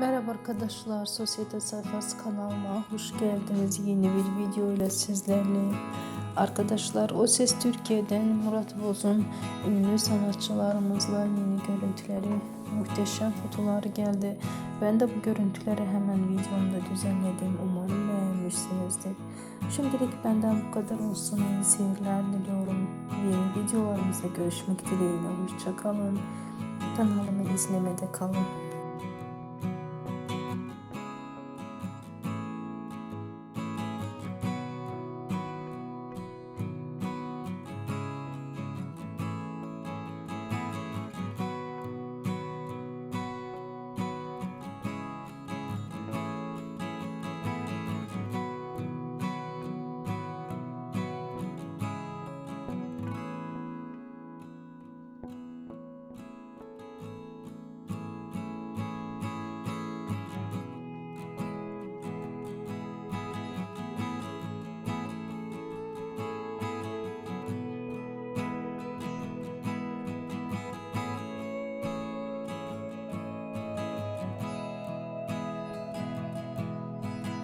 Merhaba arkadaşlar, Sosyete Sayfası kanalıma hoş geldiniz. Yeni bir video ile sizlerle Arkadaşlar O Ses Türkiye'den Murat Boz'un ünlü sanatçılarımızla yeni görüntüleri, muhteşem fotoğrafları geldi. Ben de bu görüntüleri hemen videomda düzenledim. Umarım beğenmişsinizdir. Şimdilik benden bu kadar olsun. İyi seyirler diliyorum. Yeni videolarımızda görüşmek dileğiyle. Hoşçakalın. Kanalımı izlemede kalın.